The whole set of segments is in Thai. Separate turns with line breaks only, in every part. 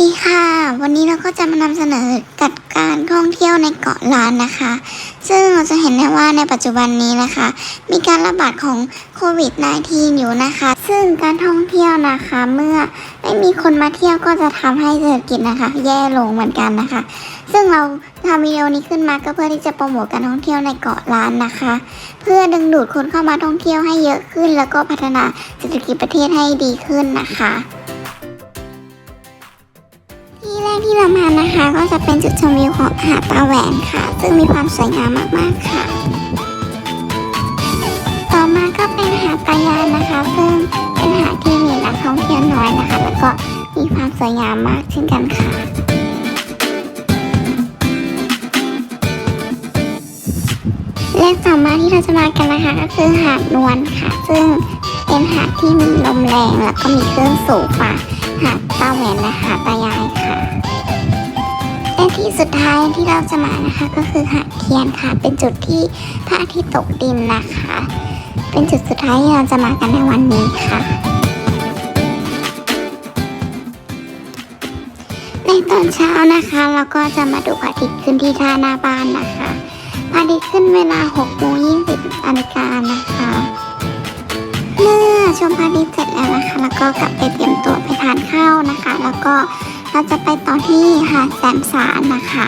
ดีค่ะ วันนี้เราก็จะมานำเสนอจัดการท่องเที่ยวในเกาะล้านนะคะ ซึ่งเราจะเห็นได้ว่าในปัจจุบันนี้นะคะ มีการระบาดของโควิด -19 อยู่นะคะ ซึ่งการท่องเที่ยวนะคะ เมื่อไม่มีคนมาเที่ยวก็จะทำให้เศรษฐกิจนะคะ แย่ลงเหมือนกันนะคะ ซึ่งเราทำวิดีโอนี้ขึ้นมาก็เพื่อที่จะโปรโมทการท่องเที่ยวในเกาะล้านนะคะ เพื่อดึงดูดคนเข้ามาท่องเที่ยวให้เยอะขึ้น แล้วก็พัฒนาเศรษฐกิจประเทศให้ดีขึ้นนะคะ กที่เรามานะคะ ก็จะเป็นจุดชมวิวของหาดตาแหวนค่ะ ซึ่งมีความสวยงามมากๆค่ะ ต่อมาก็เป็นหาดตายานนะคะ ซึ่งเป็นหาดที่มีนักท่องเที่ยวน้อยนะคะ แล้วก็มีความสวยงามมากเช่นกันค่ะและต่อมาที่เราจะมากันนะคะก็คือหาดนวลค่ะ ซึ่งเป็นหาดที่มีลมแรงแล้วก็มีคลื่นสูงกว่าหาดตาแหวนและหาดตายาย สุดท้ายที่เราจะมานะคะก็คือหาดเทียนค่ะ เป็นจุดที่พระอาทิตย์ตกดินนะคะ เป็นจุดสุดท้ายที่เราจะมากันในวันนี้ค่ะ ในตอนเช้านะคะเราก็จะมาดูพระอาทิตย์ขึ้นที่ท่าหน้าบ้านนะคะพระอาทิตย์ขึ้นเวลา6โมง20นาฬิกานะคะเมื่อชมพระอาทิตย์เสร็จแล้วนะคะ แล้วก็กลับไปเตรียมตัวไปทานข้าวนะคะ แล้วก็ เราจะไปต่อที่หาดแสมสารนะคะ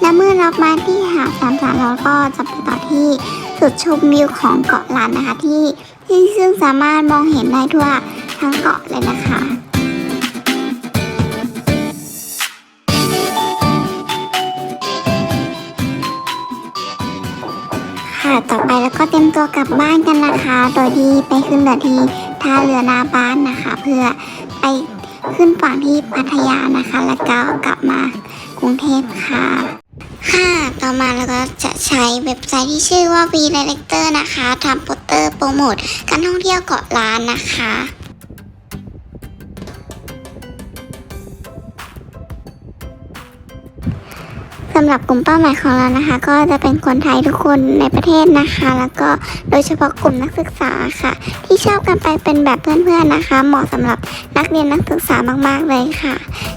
และเมื่อเรามาที่หาดแสมสารเราก็จะไปต่อที่จุดชมวิวของเกาะลานนะคะที่ที่ซึ่งสามารถมองเห็นได้ทั่วทั้งเกาะเลยนะคะค่ะต่อไปแล้วก็เตรียมตัวกลับบ้านกันนะคะ โดยที่ไปขึ้นเรือที่ท่าเรือหน้าบ้านนะคะ เพื่อไป ขึ้นฝั่งที่พัทยานะคะ แล้วก็กลับมากรุงเทพค่ะค่ะต่อมาเราก็จะใช้เว็บไซต์ที่ชื่อว่า V Director นะคะทำโปสเตอร์โปรโมทการท่องเที่ยวเกาะล้านนะคะ สำหรับกลุ่มเป้าหมายของเรานะคะ ก็จะเป็นคนไทยทุกคนในประเทศนะคะ แล้วก็โดยเฉพาะกลุ่มนักศึกษาค่ะ ที่ชอบกันไปเป็นแบบเพื่อนๆนะคะ เหมาะสำหรับนักเรียนนักศึกษามากๆเลยค่ะ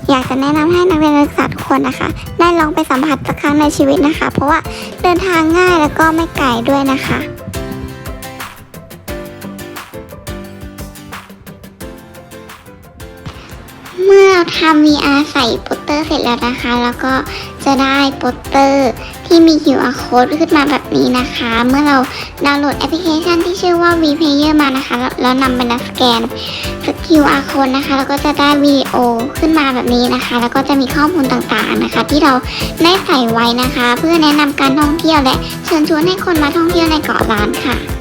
อยากจะแนะนำให้นักเรียนนักศึกษาทุกคนนะคะ ได้ลองไปสัมผัสสักครั้งในชีวิตนะคะ เพราะว่าเดินทางง่ายแล้วก็ไม่ไกลด้วยนะคะ เมื่อเราทำ VR ใส่โปสเตอร์เสร็จแล้วนะคะ แล้วก็จะได้โปสเตอร์ที่มี QR code ขึ้นมาแบบนี้นะคะ เมื่อเราดาวน์โหลดแอปพลิเคชันที่ชื่อว่า VPlayer มานะคะแล้วแล้วนำไปสแกน QR code นะคะ แล้วก็จะได้วิดีโอขึ้นมาแบบนี้นะคะ แล้วก็จะมีข้อมูลต่างๆนะคะ ที่เราได้ใส่ไว้นะคะ เพื่อแนะนำการท่องเที่ยวและเชิญชวนให้คนมาท่องเที่ยวในเกาะล้านค่ะ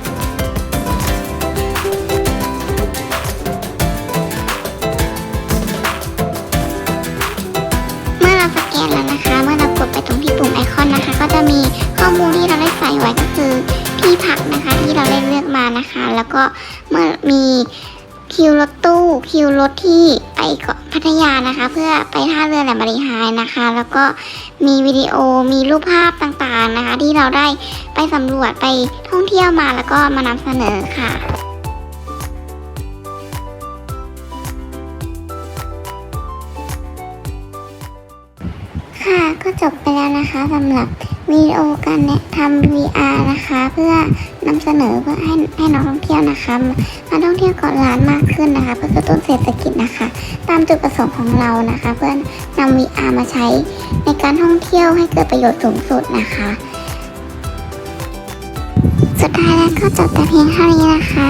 อมูลที่เราได้ใส่ไว้ก็คือที่พักนะคะที่เราได้เลือกมานะคะ แล้วก็เมื่อมีคิวรถตู้คิวรถที่ไปเกาะพัทยานะคะ เพื่อไปท่าเรือแหลมบริหายนะคะ แล้วก็มีวิดีโอมีรูปภาพต่างๆนะคะ ที่เราได้ไปสำรวจไปท่องเที่ยวมาแล้วก็มานำเสนอค่ะค่ะก็จบไปแล้วนะคะสำหรับ วิดีโอการแนะทำ VR นะคะ เพื่อนำเสนอเพื่อให้ให้นักท่องเที่ยวนะคะมาท่องเที่ยวเกาะล้านมากขึ้นนะคะ เพื่อกระตุ้นเศรษฐกิจนะคะ ตามจุดประสงค์ของเรานะคะ เพื่อนำ VR มาใช้ในการท่องเที่ยวให้เกิดประโยชน์สูงสุดนะคะ สุดท้ายแล้วก็จบแต่เพียงเท่านี้นะคะ